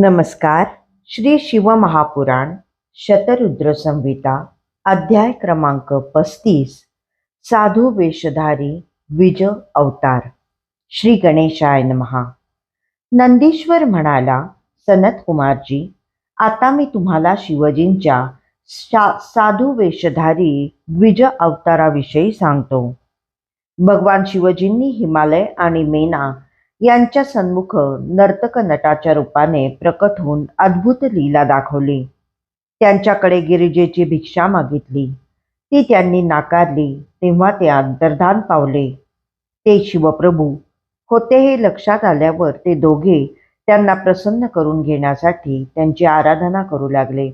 नमस्कार. श्री शिवमहापुराण शतरुद्र संहिता अध्याय क्रमांक पस्तीस साधू वेशधारी विज अवतार. श्री गणेशाय नमहा नंदीश्वर म्हणाला सनत कुमारजी आता मी तुम्हाला शिवजींच्या शा साधू वेशधारी द्विज अवताराविषयी सांगतो. भगवान शिवजींनी हिमालय आणि मेना यांच्या सन्मुख नर्तक नटाच्या रूपाने प्रकट होऊन अद्भुत लीला दाखवली. त्यांच्याकडे गिरिजेची भिक्षा मागितली. ती त्यांनी नाकारली. तेव्हा ते अंतर्धान पावले. ते शिवप्रभू. होते हे लक्षात आल्यावर ते दोघे त्यांना प्रसन्न करून घेण्यासाठी त्यांची आराधना करू लागले.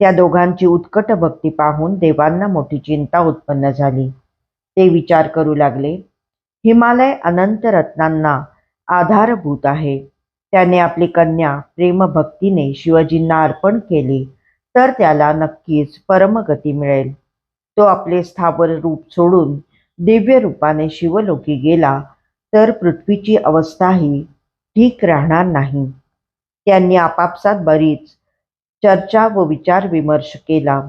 त्या दोघांची उत्कट भक्ती पाहून देवांना मोठी चिंता उत्पन्न झाली. ते विचार करू लागले. हिमालय अनंत रत्नांना आधारभूत आहे. त्याने आपली कन्या प्रेमभक्तीने शिवजींना अर्पण केली तर त्याला नक्कीच परमगती मिळेल. तो आपले स्थावर रूप सोडून दिव्य रूपाने शिवलोकी गेला तर पृथ्वीची अवस्थाही ठीक राहणार नाही. त्यांनी आपापसात बरीच चर्चा व विचार विमर्श केला.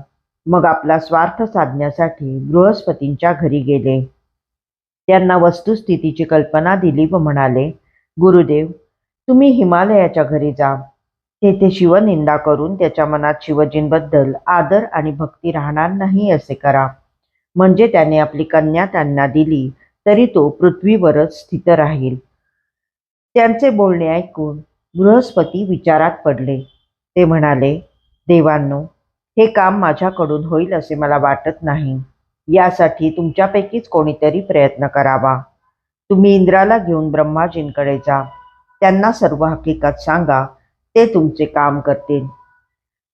मग आपला स्वार्थ साधण्यासाठी बृहस्पतींच्या घरी गेले. त्यांना वस्तुस्थितीची कल्पना दिली व म्हणाले गुरुदेव तुम्ही हिमालयाच्या घरी जा. तेथे शिवनिंदा करून त्याच्या मनात शिवजींबद्दल आदर आणि भक्ती राहणार नाही असे करा. म्हणजे त्याने आपली कन्या त्यांना दिली तरी तो पृथ्वीवरच स्थित राहील. त्यांचे बोलणे ऐकून बृहस्पती विचारात पडले. ते म्हणाले देवांनो हे काम माझ्याकडून होईल असे मला वाटत नाही. यासाठी तुमच्यापैकीच कोणीतरी प्रयत्न करावा. तुम्ही इंद्राला घेऊन ब्रह्माजींकडे जा. त्यांना सर्व हकीकत सांगा. ते तुमचे काम करतील.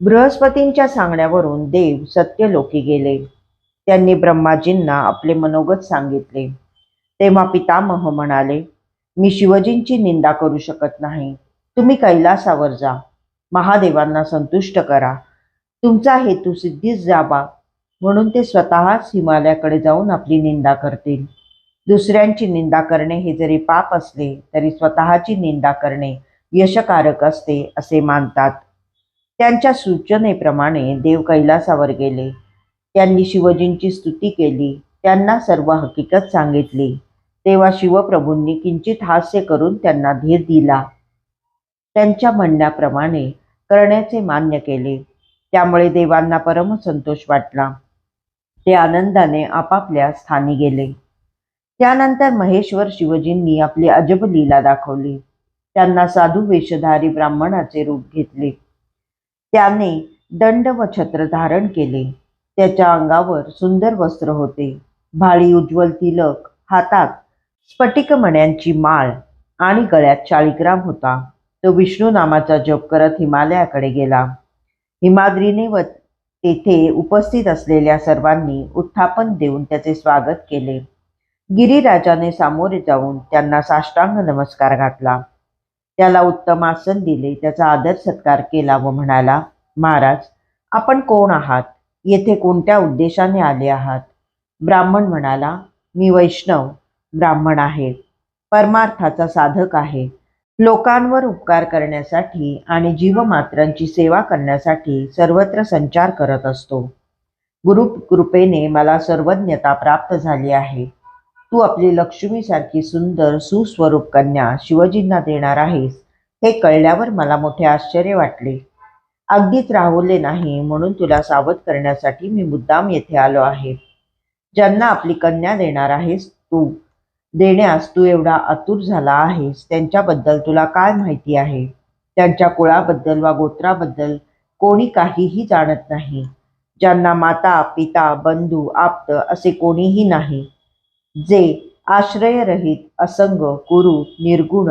बृहस्पतींच्या सांगण्यावरून देव सत्यलोकी गेले. त्यांनी ब्रह्माजींना आपले मनोगत सांगितले. तेव्हा पितामह म्हणाले मी शिवजींची निंदा करू शकत नाही. तुम्ही कैलासावर जा. महादेवांना संतुष्ट करा. तुमचा हेतू सिद्धीस जावा. म्हणून ते स्वतःच हिमालयाकडे जाऊन आपली निंदा करतील. दुसऱ्यांची निंदा करणे हे जरी पाप असले तरी स्वतःची निंदा करणे यशकारक असते असे मानतात. त्यांच्या सूचनेप्रमाणे देव कैलासावर गेले. त्यांनी शिवजींची स्तुती केली. त्यांना सर्व हकीकत सांगितली. तेव्हा शिवप्रभूंनी किंचित हास्य करून त्यांना धीर दिला. त्यांच्या म्हणण्याप्रमाणे करण्याचे मान्य केले. त्यामुळे देवांना परम संतोष वाटला. ते आनंदाने आपापल्या स्थानी गेले. त्यानंतर महेश्वर शिवजींनी आपली अजब लीला दाखवली. त्यांना साधू वेशधारी ब्राह्मणाचे रूप घेतले. त्याने दंड व छत्र धारण केले. त्याच्या अंगावर सुंदर वस्त्र होते. भाळी उज्ज्वल तिलक हातात स्फटिक मण्यांची माळ आणि गळ्यात शाळीग्राम होता. तो विष्णू नामाचा जप करत हिमालयाकडे गेला. हिमाद्रीने व तेथे उपस्थित असलेल्या सर्वांनी उत्थापन देऊन त्याचे स्वागत केले. गिरीराजाने सामोरे जाऊन त्यांना साष्टांग नमस्कार घातला. त्याला उत्तम आसन दिले त्याचा आदर सत्कार केला व म्हणाला महाराज आपण कोण आहात? येथे कोणत्या उद्देशाने आले आहात? ब्राह्मण म्हणाला मी वैष्णव ब्राह्मण आहे. परमार्थाचा साधक आहे. लोकांवर उपकार करण्यासाठी आणि जीवमात्रांची सेवा करण्यासाठी सर्वत्र संचार करत असतो. गुरु कृपेने मला सर्वज्ञता प्राप्त झाली आहे. तू आपली लक्ष्मीसारखी सुंदर सुस्वरूप कन्या शिवजींना देणार आहेस हे कळल्यावर मला मोठे आश्चर्य वाटले. अगदीच राहुले नाही म्हणून तुला सावध करण्यासाठी मी मुद्दाम येथे आलो आहे. ज्यांना आपली कन्या देणार आहेस तू देण्यास तू एवढा आतुर झाला आहेस त्यांच्याबद्दल तुला काय माहिती आहे? त्यांच्या कुळाबद्दल वा गोत्राबद्दल कोणी काहीही जाणत नाही. ज्यांना माता पिता बंधू आप्त असे कोणीही नाही. जे आश्रयरहित असंग कुरु निर्गुण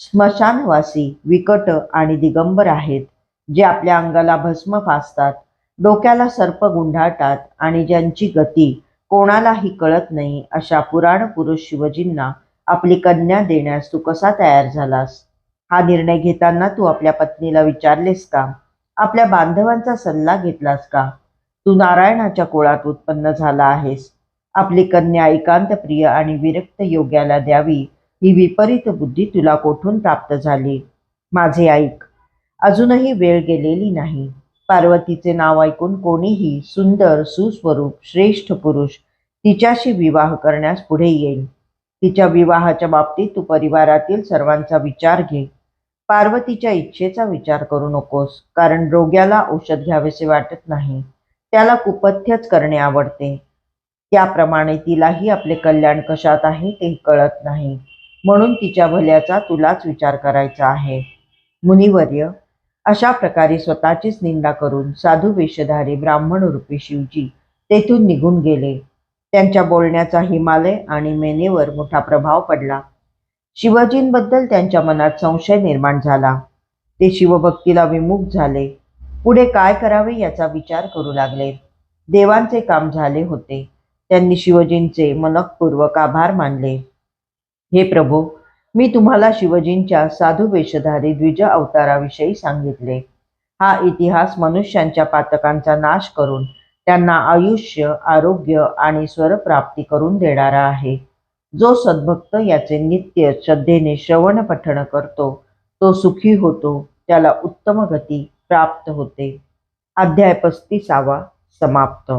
स्मशानवासी विकट आणि दिगंबर आहेत जे आपल्या अंगाला भस्म फासतात डोक्याला सर्प गुंडाळतात आणि ज्यांची गती कोणालाही कळत नाही अशा पुराण पुरुष शिवजींना आपली कन्या देण्यास तू कसा तयार झालास? हा निर्णय घेताना तू आपल्या पत्नीला विचारलेस का? आपल्या बांधवांचा सल्ला घेतलास का? तू नारायणाच्या कुळात उत्पन्न झाला आहेस. आपली कन्या एकांत प्रिय आणि विरक्त योग्याला द्यावी ही विपरीत बुद्धी तुला कोठून प्राप्त झाली? माझे ऐक अजूनही वेळ गेलेली नाही. पार्वतीचे नाव ऐकून कोणीही सुंदर सुस्वरूप श्रेष्ठ पुरुष तिच्याशी विवाह करण्यास पुढे येईल. तिच्या विवाहाच्या बाबतीत तू परिवारातील सर्वांचा विचार घे. पार्वतीच्या इच्छेचा विचार करू नकोस कारण रोग्याला औषध घ्यावेसे वाटत नाही. त्याला कुपथ्यच करणे आवडते. त्याप्रमाणे तिलाही आपले कल्याण कशात आहे ते कळत नाही. म्हणून तिच्या भल्याचा तुलाच विचार करायचा आहे. मुनिवर्य अशा प्रकारे स्वतःचीच निंदा करून साधू वेशधारे ब्राह्मण रूपी शिवजी तेथून निघून गेले. त्यांच्या बोलण्याचा हिमालय आणि मेनेवर मोठा प्रभाव पडला. शिवाजींबद्दल त्यांच्या मनात संशय निर्माण झाला. ते शिवभक्तीला विमुख झाले. पुढे काय करावे याचा विचार करू लागले. देवांचे काम झाले होते. त्यांनी शिवजींचे मनपूर्वक आभार मानले. हे प्रभू मी तुम्हाला शिवजींच्या साधू वेशधारी द्विज अवताराविषयी सांगितले. हा इतिहास मनुष्यांच्या पातकांचा नाश करून त्यांना आयुष्य आरोग्य आणि स्वरप्राप्ती करून देणारा आहे. जो सद्भक्त याचे नित्य श्रद्धेने श्रवण पठण करतो तो सुखी होतो त्याला उत्तम गती प्राप्त होते. अध्याय पस्तीसावा समाप्त.